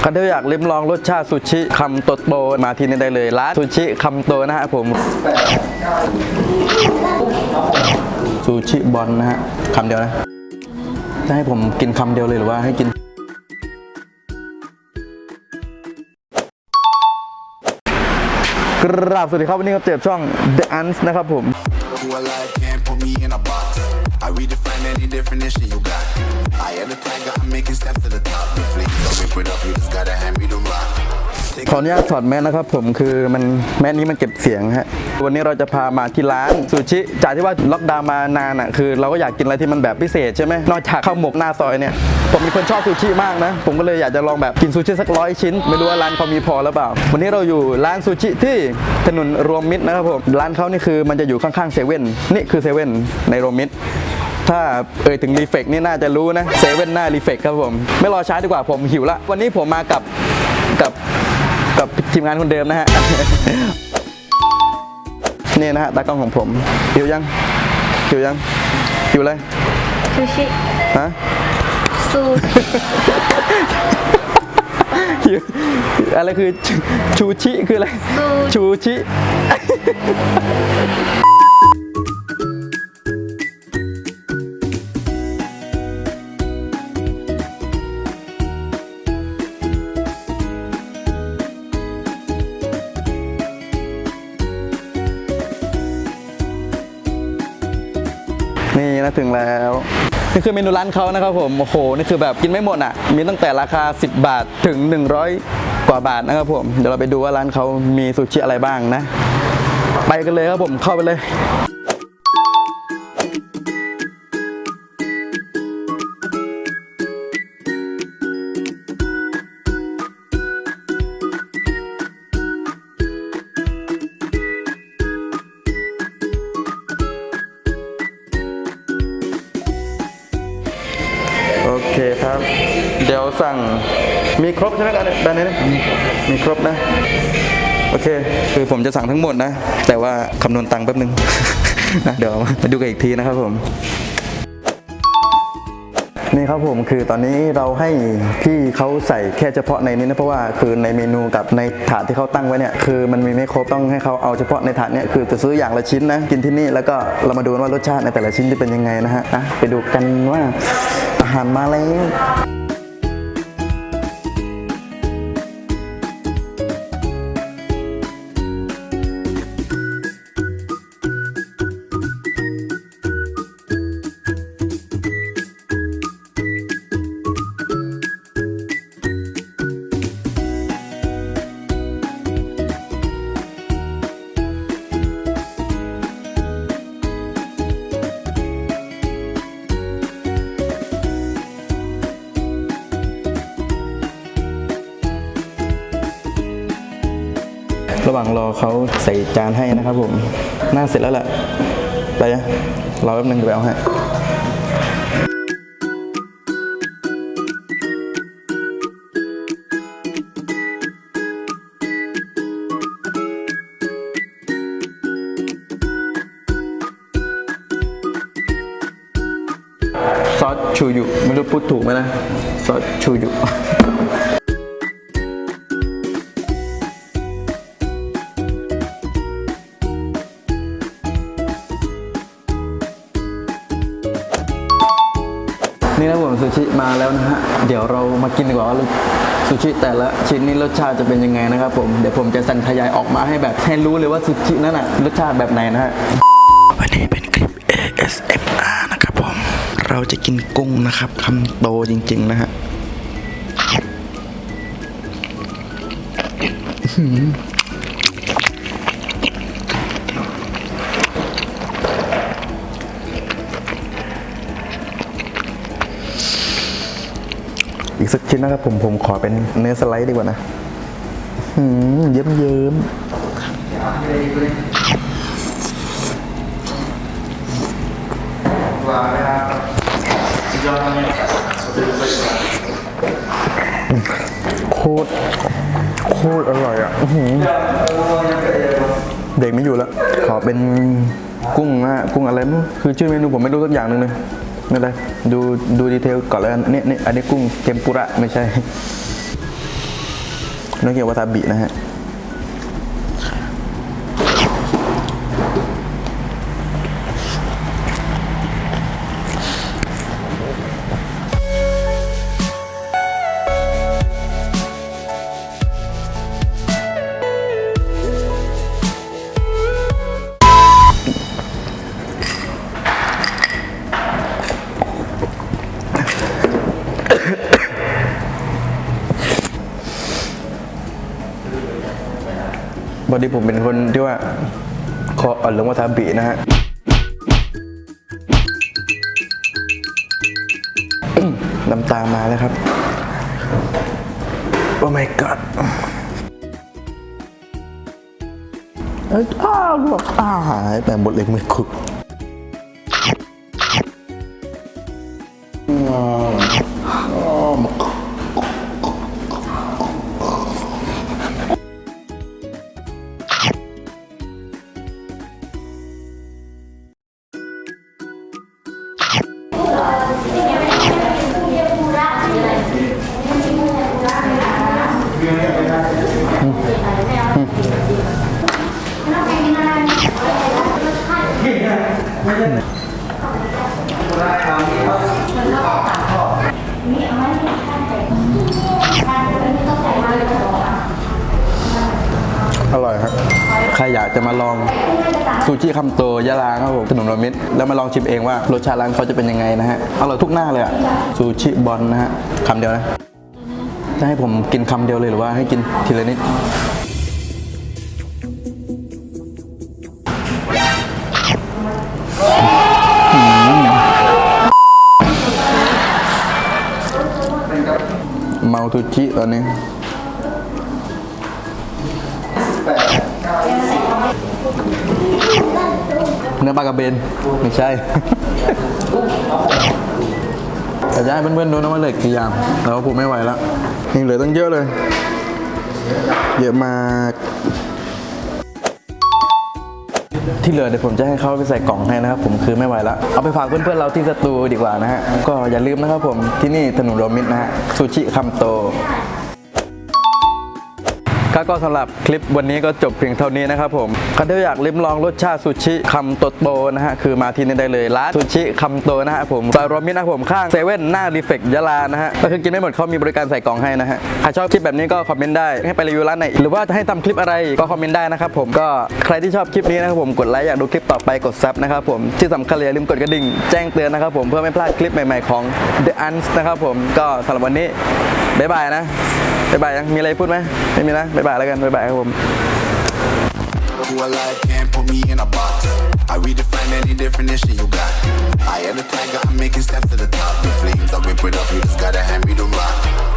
ใครที่อยากลิ้มลองรสชาติซูชิคำโตโตมาที่นี่ได้เลยร้านซูชิคำโตนะฮะผมซูชิบอลนะฮะคำเดียวนะจะให้ผมกินคำเดียวเลยหรือว่าให้กินกราบสวัสดีครับ วันนี้ก็เจ็บช่อง The Ants นะครับผม Put redefine any definition you got. I am the tiger, I'm making steps to the top. The flames don't rip it up, you just gotta hand me the ขออนุญาตถอดแมสนะครับผมคือมันแมสนี้มันเก็บเสียงฮะวันนี้เราจะพามาที่ร้านซูชิจากที่ว่าล็อกดาวน์มานานอะคือ เราก็อยากกินอะไรที่มันแบบพิเศษใช่ไหมนอกจากข้าวหมกหน้าซอยเนี่ยผมเป็นคนชอบซูชิมากนะ ผมก็เลยอยากจะลองแบบกินซูชิสักร้อยชิ้น ไม่รู้ว่าร้านเขามีพอหรือเปล่า วันนี้เราอยู่ร้านซูชิที่ถนนรวมมิตรนะครับผมร้านเขานี่คือมันจะอยู่ข้างๆเซเว่นนี่คือเซเว่นในรวมมิตรถ้าเอ่ยถึงรีเฟกนี่น่าจะรู้นะเซเว่นหน้ารีเฟกครับผม ไม่รอช้าดีกว่าผมหิวละ วันนี้ผมมากับกับกับ ทีมงานคนเดิมนะฮะนี่นะฮะตากล้องของผมหิวยังหิวยังหิวเลยซูชิฮะซูหิวอะไรคือชูชูชิคืออะไรซูชูชิ นี่นะถึงแล้วนี่คือเมนูร้านเขานะครับผมโอ้โหนี่คือแบบกินไม่หมดอะ มีตั้งแต่ราคา 10 บาทถึง 100 กว่าบาทนะครับผมเดี๋ยวเราไปดูว่าร้านเขามีซูชิอะไรบ้างนะ ไปกันเลยครับผมเข้าไปเลย ครับ เดี๋ยวสั่งมีครบใช่ไหมกันด้านนี้มีครบนะ โอเค คือผมจะสั่งทั้งหมดนะ แต่ว่าคำนวณตังค์แป๊บนึงนะเดี๋ยวมาดูกันอีกทีนะครับผมนี่ครับผมคือตอนนี้เราให้พี่เขาใส่แค่เฉพาะในนี้นะเพราะว่าคือในเมนูกับในถาดที่เขาตั้งไว้เนี่ยคือมันมีไม่ครบต้องให้เขาเอาเฉพาะในถาดเนี่ยคือจะซื้ออย่างละชิ้นนะกินที่นี่แล้วก็เรามาดูว่ารสชาติในแต่ละชิ้นจะเป็นยังไงนะฮะอะไปดูกันว่า อาหารมาแล้ว ว่างรอเขาใส่จานให้นะครับผมน่าเสร็จแล้วแหละไปนะรอแป๊บนึงเดี๋ยวไปเอาให้ซอสชูยุไม่รู้พูดถูกไหมนะซอสชูยุ นี่นะผมซูชิมาแล้วนะฮะ เดี๋ยวเรามากินดีกว่าว่าซูชิแต่ละชิ้นนี้รสชาติจะเป็นยังไงนะครับผม เดี๋ยวผมจะสั่นขยายออกมาให้แบบให้รู้เลยว่าซูชินั้นน่ะรสชาติแบบไหนนะฮะ วันนี้เป็นคลิป ASMR นะครับผม เราจะกินกุ้งนะครับคำโตจริง ๆ นะฮะ กสักชิ้นนะครับผมผมขอเป็นเนื้อสไลด์ดีกว่านะหืมเยิ้มเยิ้มโคตรโคตรอร่อยอะเด็กไม่อยู่แล้ว ขอเป็นกุ้งนะกุ้งอะไรม่รู้คือชื่อเมนูผมไม่รู้สักอย่างหนึ่งเลย ไม่เลยดูดูดีเทลก่อนแล้วอันนี้อันนี้กุ้งเทมปุระไม่ใช่น้องเกี่ยววาซาบินะฮะ บอดีผมเป็นคนที่ว่าคออ่อนเรื่องวาซาบีนะฮะน้ำตามาแล้วครับ โอ้ my god เอ้ยอ้าวลวกอ้าหายแต่หมดเลยมือคุก อร่อยครับ ใครอยากจะมาลองซูชิคำโตยะลาครับผมถนนรมิตรแล้วมาลองชิมเองว่ารสชาติร้านเขาจะเป็นยังไงนะฮะ อร่อยทุกหน้าเลยอะซูชิบอลนะฮะคำเดียวนะจะให้ผมกินคำเดียวเลยหรือว่าให้กินทีละนิด เมาทูชิตอนนี้เนื้อปลากระเบน ไม่ใช่ แต่จะให้เพื่อนๆดูนะว่าเหลือกี่อย่างแล้วผมไม่ไหวแล้วยังเหลือตั้งเยอะเลย เยอะมาก ที่เหลือเดี๋ยวผมจะให้เขาไปใส่กล่องให้นะครับผมคือไม่ไหวแล้วเอาไปฝากเพื่อนๆเราที่สตูดีกว่านะฮะก็อย่าลืมนะครับผมที่นี่ถนนโรมิตรนะฮะซูชิคำโต ก็ก็สำหรับคลิปวันนี้ก็จบเพียงเท่านี้นะครับผมใครที่อยากลิ้มลองรสชาติซูชิคำโตโตนะฮะคือมาที่นี่ได้เลยร้านซูชิคำโตนะฮะผมซอยรวมมิตรนะผมข้างเซเว่นหน้ารีเฟกยะลานะฮะก็คือกินไม่หมดเขามีบริการใส่กล่องให้นะฮะใครชอบคลิปแบบนี้ก็คอมเมนต์ได้ให้ไปรีวิวร้านไหนหรือว่าจะให้ทำคลิปอะไรก็คอมเมนต์ได้นะครับผมก็ใครที่ชอบคลิปนี้นะครับผมกดไลค์อยากดูคลิปต่อไปกดซับนะครับผมที่สำคัญเลยอย่าลืมกดกระดิ่งแจ้งเตือนนะครับผมเพื่อไม่พลาดคลิปใหม่ๆของ The Uns นะครับผมก็สำหรับวันนี้บ๊ายบายนะ บ๊ายบายยังมีอะไรพูดไหมไม่มีนะบ๊ายบายแล้วกันบ๊ายบายครับผม Who alive can't put me in a box. I redefine any definition you got. I am the tiger, I'm making steps to the top. The flames, I whip it up, you just gotta hand me the rock.